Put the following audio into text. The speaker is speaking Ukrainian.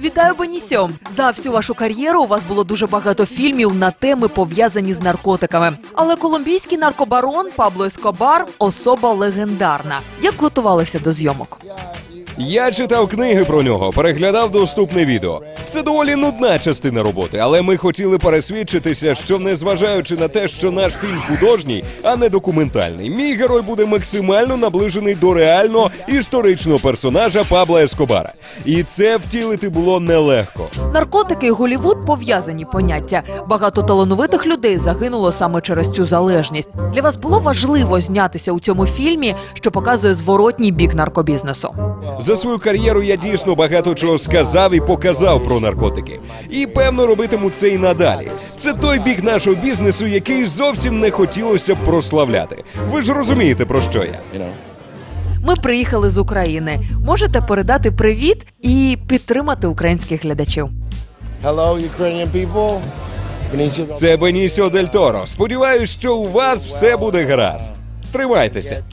Вітаю, Бенісьо! За всю вашу кар'єру у вас було дуже багато фільмів на теми пов'язані з наркотиками. Але колумбійський наркобарон Пабло Ескобар особа легендарна. Як готувалися до зйомок? Я читав книги про нього, переглядав доступне відео. Це доволі нудна частина роботи, але ми хотіли пересвідчитися, що незважаючи на те, що наш фільм художній, а не документальний, мій герой буде максимально наближений до реального історичного персонажа Пабла Ескобара. І це втілити було нелегко. Наркотики і Голівуд пов'язані поняття. Багато талановитих людей загинуло саме через цю залежність. Для вас було важливо знятися у цьому фільмі, що показує зворотній бік наркобізнесу. За свою кар'єру я дійсно багато чого сказав і показав про наркотики. І певно робитиму це і надалі. Це той бік нашого бізнесу, який зовсім не хотілося б прославляти. Ви ж розумієте про що я. Ми приїхали з України. Можете передати привіт і підтримати українських глядачів. Hello, Ukrainian people. Це Бенісіо Дель Торо. Сподіваюсь, що у вас все буде гаразд. Тримайтеся.